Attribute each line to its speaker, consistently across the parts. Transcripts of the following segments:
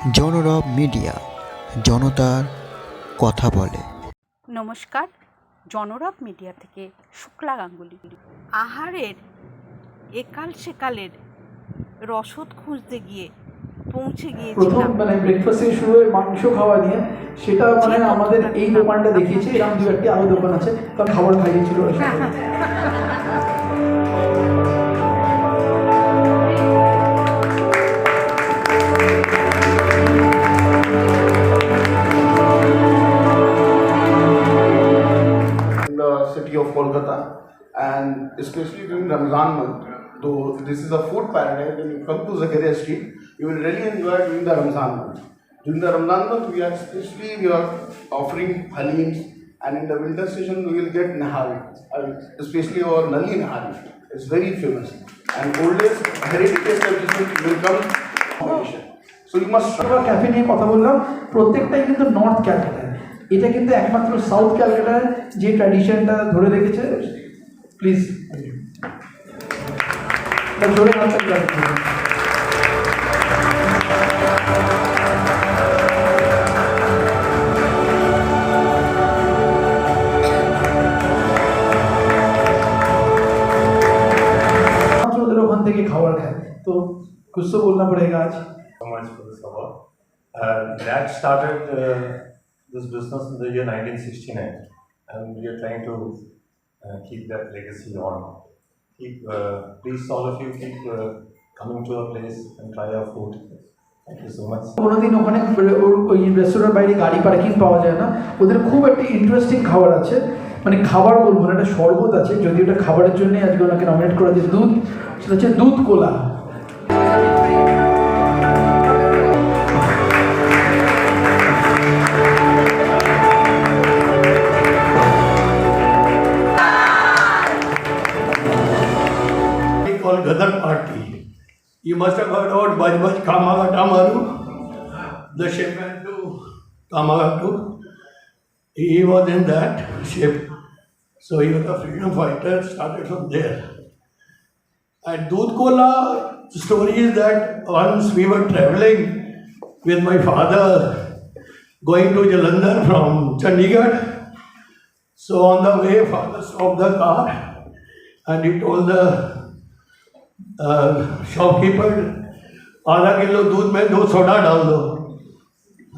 Speaker 1: জনরব media জনতার কথা বলে।
Speaker 2: নমস্কার জনরব মিডিয়া থেকে শুক্লা গাঙ্গুলি। আহারের একাল সেকালের রসদ খুঁজতে গিয়ে পৌঁছে
Speaker 3: প্রথম
Speaker 2: গিয়েছিলাম
Speaker 3: মানে ব্রেকফাস্ট থেকে শুরু হয়ে মাংস খাওয়া নিয়ে সেটা মানে আমাদের এই দোকানটা দেখিয়েছে এরকম দু একটি আরও দোকান আছে কারণ খাবার খাইয়েছিল
Speaker 4: Kolkata, and especially during Ramzan month. Though this is a food paradise, when you come to Zakaria Street, you will really enjoy during the Ramzan month. During the Ramzan month, we are especially we are offering halims, and in the winter season we will get nahari, uh, especially our Nali nahari. It's very famous, and oldest heritage establishment will come competition. So you must try.
Speaker 3: আমরা cafe নিয়ে কথা বললাম প্রত্যেকটাই কিন্তু north ক্যালকাটায় এটা কিন্তু একমাত্র south ক্যালকাটায় যে ট্র্যাডিশনটা ধরে রেখেছে প্লিজ জোরে হাততালি বাজাতে হবে। মাত্র ওদের ওখান থেকে খাবার খায় তো कुछ तो बोलना पड़ेगा आज
Speaker 5: so much for this award. Uh, uh, this business in the year 1969, and we are trying to uh, keep that legacy on. Keep, uh, please, all of you, keep uh, coming to our place and try our food.
Speaker 3: কোনোদিন ওখানে ওই রেস্তোরাঁর বাইরে গাড়ি parking পাওয়া যায় না ওদের খুব একটা ইন্টারেস্টিং খাবার আছে মানে খাবার বলব না একটা শরবত আছে যদি ওটা খাবারের জন্য আজকে ওনাকে নমিনেট করা যে দুধ সেটা হচ্ছে দুধ
Speaker 6: cola You must have heard about Bajbaj Kamagata the ship went to Kamagatu. He was in that ship. So he was a freedom fighter, started from there. And Doodh Kola, the story is that once we were traveling with my father going to Jalandhar from Chandigarh. So on the way, father stopped the car and he told the shopkeeper आधा किलो दूध में दो soda डाल दो।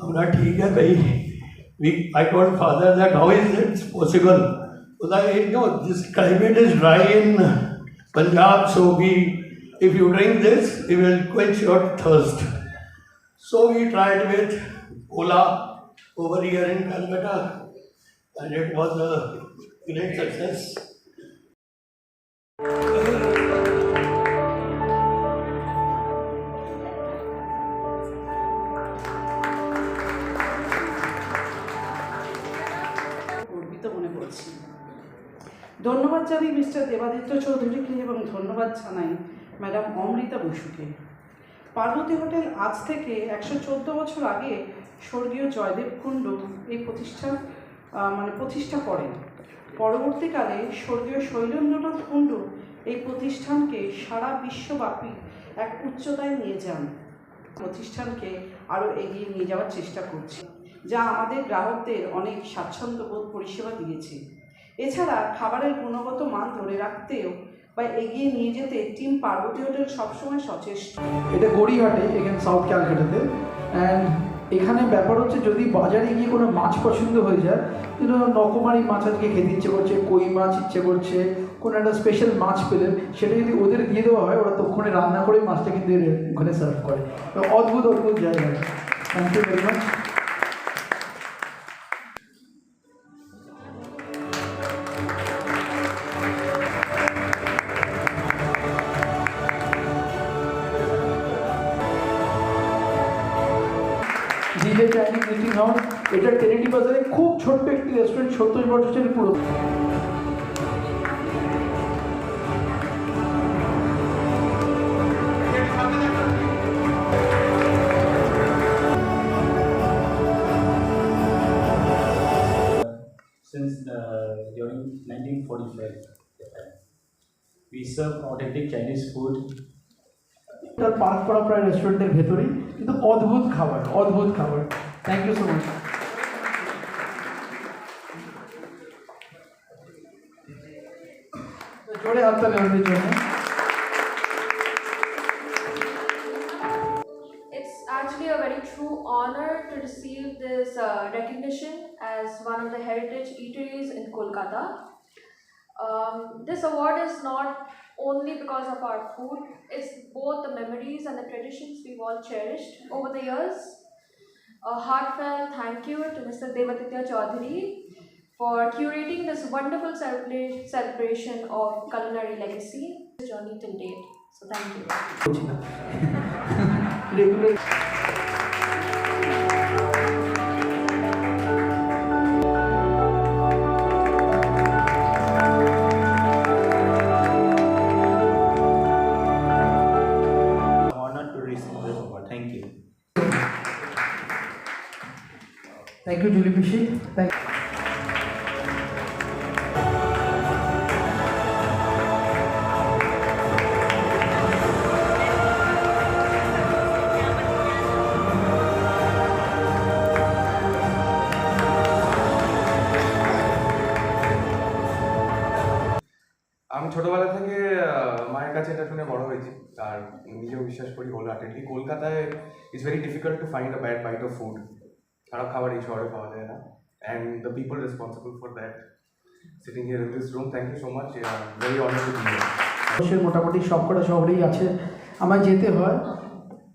Speaker 6: हमारा ठीक है भाई। We I don't father that how is it possible no this climate is dry in Punjab so we if you drink this you will quench your thirst so we tried with all over year in Calcutta and it was a great success
Speaker 7: Thank you. ধন্যবাদ জানাই mister Debaditya চৌধুরীকে এবং ধন্যবাদ জানাই madam Amrita বসুকে। Parvati hotel আজ থেকে একশো চোদ্দ বছর আগে স্বর্গীয় জয়দেব কুণ্ডু এই প্রতিষ্ঠান আহ, মানে প্রতিষ্ঠা করেন। পরবর্তীকালে স্বর্গীয় শৈলেন্দ্রনাথ কুণ্ডু এই প্রতিষ্ঠানকে সারা বিশ্বব্যাপী এক উচ্চতায় নিয়ে যান। প্রতিষ্ঠানকে আরও এগিয়ে নিয়ে যাওয়ার চেষ্টা করছি যা আমাদের গ্রাহকদের অনেক স্বাচ্ছন্দ্যবোধ পরিষেবা দিয়েছে। এছাড়া খাবারের গুণগত মান ধরে রাখতেও বা এগিয়ে নিয়ে যেতে টিম পার্বতী হোটেল সবসময় সচেষ্ট।
Speaker 3: এটা গড়িহাটে এখানে সাউথ ক্যালকাটাতে অ্যান্ড এখানে ব্যাপার হচ্ছে যদি বাজারে গিয়ে কোনো মাছ পছন্দ হয়ে যায় কিন্তু নকমারি মাছ আজকে খেতে ইচ্ছে করছে, কই মাছ ইচ্ছে করছে, কোনো একটা স্পেশাল মাছ পেলেন, সেটা যদি ওদের দিয়ে দেওয়া হয়, ওরা তক্ষণে রান্না করে মাছটা কিন্তু ওখানে সার্ভ করে। অদ্ভুত অদ্ভুত জায়গা। Thank you very much house এটা টেনেটি বাজারে খুব ছোট্ট একটি রেস্টুরেন্ট সত্তর বছরের পুরো।
Speaker 8: Since uh, during 1945. We serve authentic Chinese food.
Speaker 3: তার পার্ক করা প্রায় রেস্টুরেন্টের ভেতরেই কিন্তু অদ্ভুত খাবার অদ্ভুত খাবার। Thank you so much.
Speaker 9: It's actually a very true honor to receive this uh, recognition as one of the heritage eateries in Kolkata. Um, this award is not only because of our food, it's both the memories and the traditions we've all cherished over the years. A heartfelt thank you to Mr. Devatitya Chaudhary for curating this wonderful celebration of culinary legacy journey till date. So thank you.
Speaker 8: Thank you.
Speaker 3: Thank you Julie PC thank
Speaker 10: আমি ছোটবেলা থেকে মায়ের কাছে এটা শুনে বড় হয়েছি। আর নিজেও বিশ্বাস করি হোল হার্টেডলি কলকাতায় it's very difficult to find a bad bite of food খারাপ খাবার এই শহরে পাওয়া যায় না। And the people responsible for that sitting here in this room thank you so much very honour
Speaker 3: to মোটামুটি সবকটা শহরেই আছে। আমায় যেতে হয়।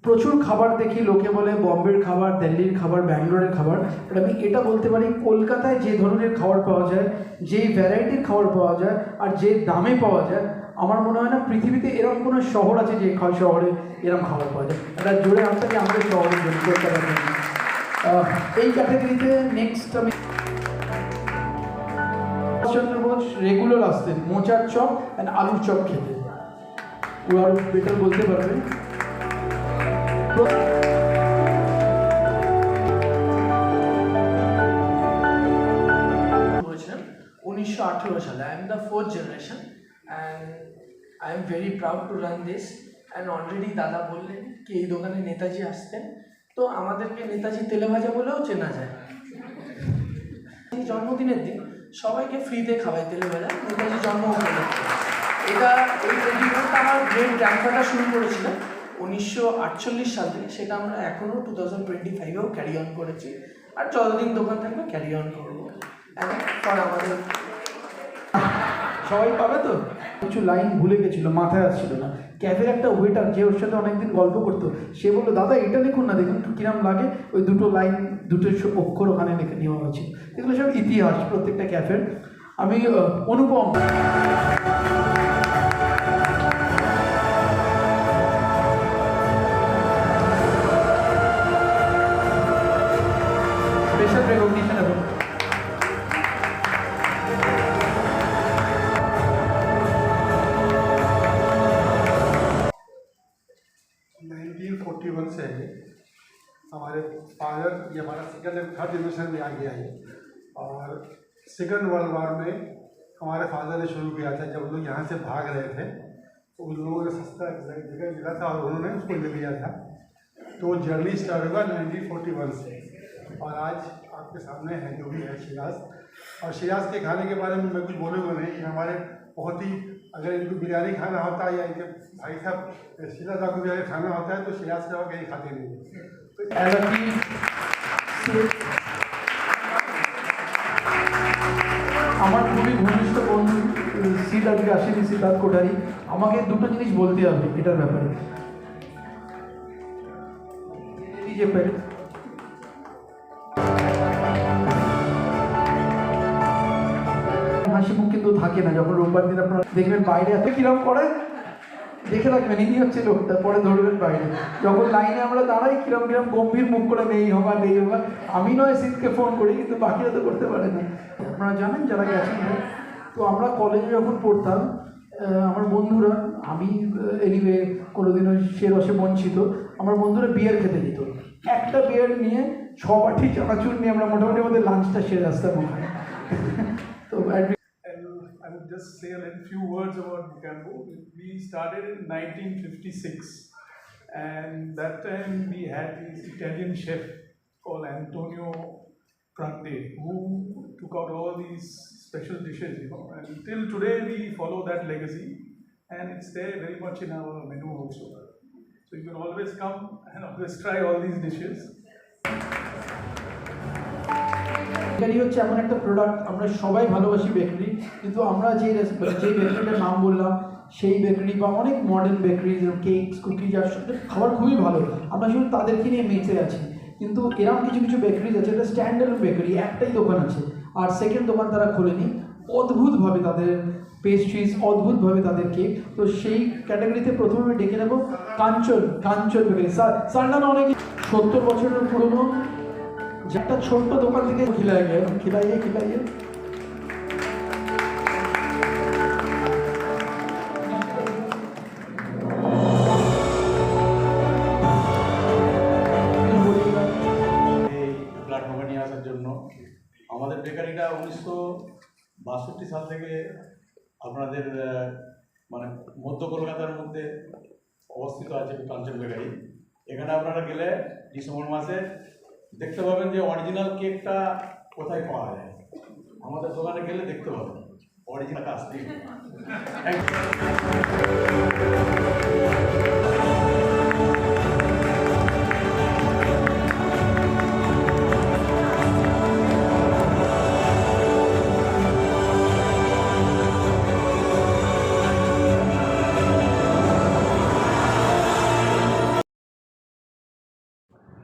Speaker 3: প্রচুর খাবার দেখি, লোকে বলে বম্বের খাবার, দিল্লির খাবার, ব্যাঙ্গালোরের খাবার। বাট আমি এটা বলতে পারি, কলকাতায় যে ধরনের খাবার পাওয়া যায়, যেই ভ্যারাইটির খাবার পাওয়া যায়, আর যে দামে পাওয়া যায়, আমার মনে হয় না পৃথিবীতে এরকম কোনো শহর আছে যে শহরে এরকম খাবার পাওয়া যায়। এটা জোরে আসতে আমাদের শহরের জন্য কলকাতার জন্য এই ক্যাটাগরিতে নেক্সট আমি চন্দ্র বোস রেগুলার আসতেন, মোচার চপ অ্যান্ড আলুর চপ খেতে। ও আরও বেটার বলতে পারবে।
Speaker 11: উনিশশো আঠেরো সালে I am the fourth generation and I am very proud to run this and already দাদা বললেন কি, এই দোকানে নেতাজি আসতেন তো আমাদেরকে নেতাজি তেলে ভাজা বলেও চেনা যায়। জন্মদিনের দিন সবাইকে ফ্রিতে খাওয়াই তেলে ভাজা, নেতাজি জন্ম এটা এই ট্রেডিশনটা আমার গ্রেট গ্র্যান্ডফাদার শুরু করেছিলাম উনিশশো আটচল্লিশ সাল থেকে, সেটা আমরা এখনও টু থাউজেন্ড টোয়েন্টি ফাইভেও ক্যারি অন করেছি। আর যতদিন দোকান থাকবে ক্যারি অন করব। আমাদের
Speaker 3: সবাই পাবে তো? কিছু লাইন ভুলে গেছিল, মাথায় আসছিল না। ক্যাফের একটা ওয়েটার যে ওর সাথে অনেকদিন গল্প করতো, সে বলল, দাদা, এটা লিখুন না, দেখুন কিরাম লাগে। ওই দুটো লাইন দুটো অক্ষর ওখানে লিখে নেওয়া হয়েছে। এগুলো সব ইতিহাস প্রত্যেকটা ক্যাফের আমি অনুপম।
Speaker 12: नाइनटीन फोर्टी वन से है। हमारे फादर ये हमारा सेकेंड थर्ड जनरेशन में आ गया है। और सेकेंड वर्ल्ड वॉर में हमारे फादर ने शुरू किया था, जब लोग यहाँ से भाग रहे थे तो उन लोगों ने सस्ता जगह मिला था और उन्होंने उसको ले लिया था। तो जर्नी स्टार्ट होगा नाइनटीन हुआ 1941 से। और आज आपके सामने है जो भी है शिराज और शिराज के खाने के बारे में मैं कुछ बोलूँगा नहीं कि हमारे बहुत ही अगर इनको बिरयानी खाना होता है या इनके भाई साहब शिराज आपको बिरयानी खाना होता है तो शिराज के कहीं खाते नहीं हैं। तो
Speaker 3: এলাকি আমার খুবই ঘনিষ্ঠ বন্ধু সিট আজকে আসেনি সিদ্ধার্থ কোঠারি আমাকে দুটো জিনিস বলতে হবে এটার ব্যাপারে এই যে হাসি মুখ কিন্তু থাকে না। যখন রোববার দিন আপনারা দেখবেন বাইরে এত কিরম করে, দেখে রাখবেন ইনি হচ্ছে লোকটা, পরে ধরবেন বাইরে। যখন লাইনে আমরা দাঁড়াই, কিরম কিরম গম্ভীর মুখ করে নেই হবা নেই হবা আমি নয় সিটকে ফোন করি, কিন্তু বাকিরা তো করতে পারে না। আপনারা জানেন যারা গেছেন তো আমরা কলেজে যখন পড়তাম আমার বন্ধুরা, আমি এনিওয়ে কোনোদিনও সে রসে বঞ্চিত। আমার বন্ধুরা বিয়ার খেতে দিত। একটা বিয়ার নিয়ে ছ বাটি চানাচুর নিয়ে আমরা মোটামুটি আমাদের লাঞ্চটা সেরে আসতাম ওখানে। তো
Speaker 12: just say a few words about Bicampo. We started in 1956
Speaker 13: And that time we had this Italian chef called Antonio Prante who took out all these special dishes, you know. And till today we follow that legacy and it's there very much in our menu also. So you can always come and always try all these dishes.
Speaker 3: Bakery হচ্ছে এমন একটা product আমরা সবাই ভালোবাসি bakery কিন্তু আমরা যে মানে যে বেকারিটার নাম বললাম, সেই বেকারি বা অনেক মডার্ন বেকারি কেকস কুকিজ আর খাবার খুবই ভালো। আমরা শুধু তাদেরকে নিয়ে মেতে আছি। কিন্তু এরকম কিছু কিছু বেকারিজ আছে এটা স্ট্যান্ডার্ড বেকারি একটাই দোকান আছে। আর সেকেন্ড দোকান তারা খোলেনি। অদ্ভুতভাবে তাদের পেস্ট্রিজ অদ্ভুতভাবে তাদের কেক তো সেই ক্যাটাগরিতে প্রথমে আমি ডেকে নেব Kanchan Kanchan bakery sir sir অনেক সত্তর বছরের পুরনো একটা ছোট্ট দোকান থেকে
Speaker 5: এই প্ল্যাটফর্মে নিয়ে আসার জন্য আমাদের বেকারিটা উনিশশো বাষট্টি সাল থেকে আপনাদের মানে মধ্য কলকাতার মধ্যে অবস্থিত আছে কাঞ্চন বেকারি। এখানে আপনারা গেলে ডিসেম্বর মাসে দেখতে পাবেন যে অরিজিনাল কেকটা কোথায় পাওয়া যায়। আমাদের দোকানে গেলে দেখতে পাবেন। অরিজিনাল কাস্টিং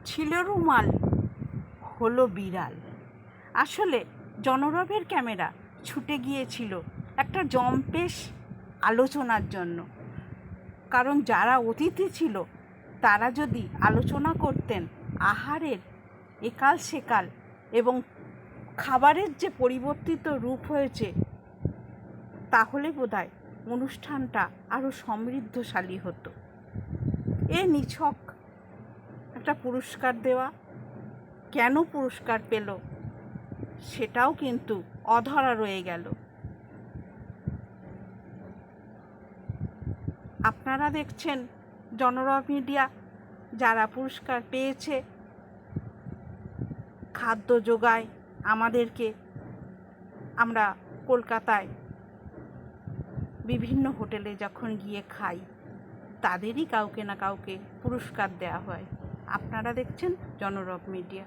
Speaker 2: ছিল রুমাল। হলো বিড়াল। আসলে জনরবের ক্যামেরা ছুটে গিয়েছিল একটা জম্পেশ আলোচনার জন্য। কারণ যারা অতিথি ছিল, তারা যদি আলোচনা করতেন আহারের একাল সেকাল এবং খাবারের যে পরিবর্তিত রূপ হয়েছে, তাহলে বোধহয় অনুষ্ঠানটা আরও সমৃদ্ধশালী হতো। এ নিছক একটা পুরস্কার দেওয়া কেন পুরস্কার পেল? সেটাও কিন্তু অধরা রয়ে গেল। আপনারা দেখছেন জনরব মিডিয়া, যারা পুরস্কার পেয়েছে, খাদ্য যোগায় আমাদেরকে, আমরা কলকাতায় বিভিন্ন হোটেলে যখন গিয়ে খাই, তাদেরই কাউকে না কাউকে পুরস্কার দেওয়া হয়। আপনারা দেখছেন জনরব মিডিয়া।